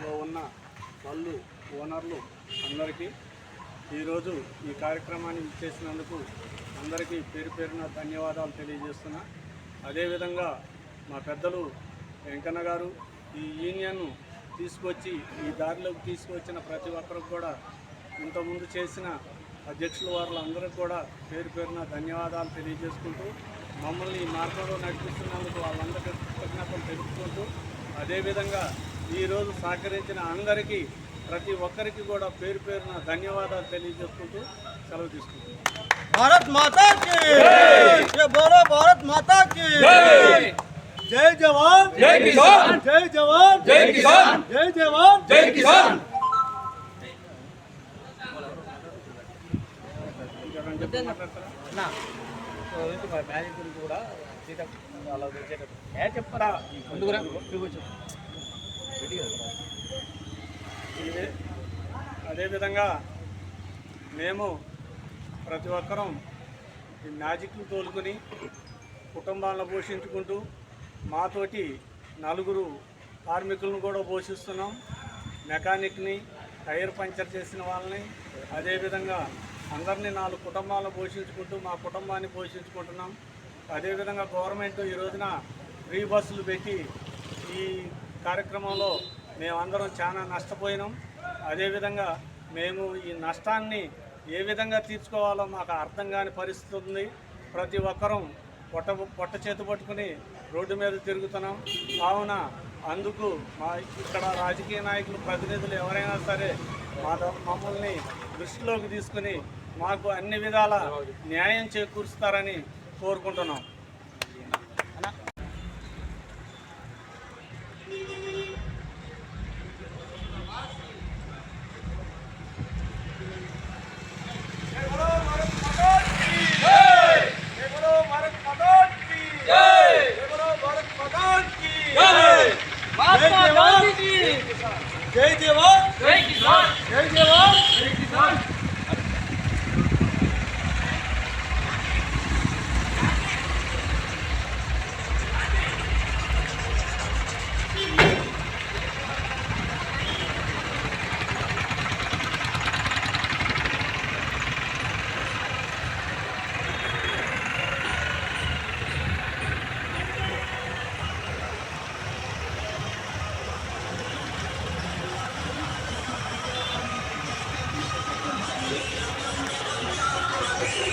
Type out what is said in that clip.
లో ఉన్న వాళ్ళు ఓనర్లు అందరికీ ఈరోజు ఈ కార్యక్రమాన్ని ఇచ్చేసినందుకు అందరికీ పేరు పేరున ధన్యవాదాలు తెలియజేస్తున్నా. అదేవిధంగా మా పెద్దలు వెంకన్న గారు ఈ యూనియన్ను తీసుకొచ్చి ఈ దారిలోకి తీసుకొచ్చిన ప్రతి ఒక్కరికి కూడా ఇంతకుముందు చేసిన అధ్యక్షుల వాళ్ళందరికీ కూడా పేరు పేరున ధన్యవాదాలు తెలియజేసుకుంటూ మమ్మల్ని ఈ మార్గంలో నడిపిస్తున్నందుకు వాళ్ళందరికీ కృతజ్ఞతలు తెలుపుకుంటూ అదేవిధంగా ఈరోజు సహకరించిన అందరికీ ప్రతి ఒక్కరికి కూడా పేరు పేరున ధన్యవాదాలు తెలియజేసుకుంటూ సెలవు తీసుకుంటున్నాను భారత్ మాతాకి భారత్ మాతాకి జై! జవాన్! జై కిసాన్! జై జవాన్! జై కిసాన్! జై జవాన్! జై కిసాన్! కూడా సీత అలా చెప్పరా? ముందుగా అదేవిధంగా మేము ప్రతి ఒక్కరం ఈ మ్యాజిక్లు తోలుకొని కుటుంబాలను పోషించుకుంటూ మాతోటి నలుగురు కార్మికులను కూడా పోషిస్తున్నాం. మెకానిక్ని టైర్ పంచర్ చేసిన వాళ్ళని అదేవిధంగా అందరినీ నాలుగు కుటుంబాలను పోషించుకుంటూ మా కుటుంబాన్ని పోషించుకుంటున్నాం. అదేవిధంగా గవర్నమెంట్ ఈ రోజున ఫ్రీ బస్సులు పెట్టి ఈ కార్యక్రమంలో మేమందరం చాలా నష్టపోయినాం. అదేవిధంగా మేము ఈ నష్టాన్ని ఏ విధంగా తీర్చుకోవాలో మాకు అర్థం కాని పరిస్థితి ఉంది. ప్రతి ఒక్కరం పొట్ట పొట్ట చేతి పట్టుకుని రోడ్డు మీద తిరుగుతున్నాం. కావున అందుకు మా ఇక్కడ రాజకీయ నాయకులు ప్రతినిధులు ఎవరైనా సరే మా మమ్మల్ని దృష్టిలోకి తీసుకుని మాకు అన్ని విధాల న్యాయం చేకూరుస్తారని కోరుకుంటున్నాం. Hare Krishna.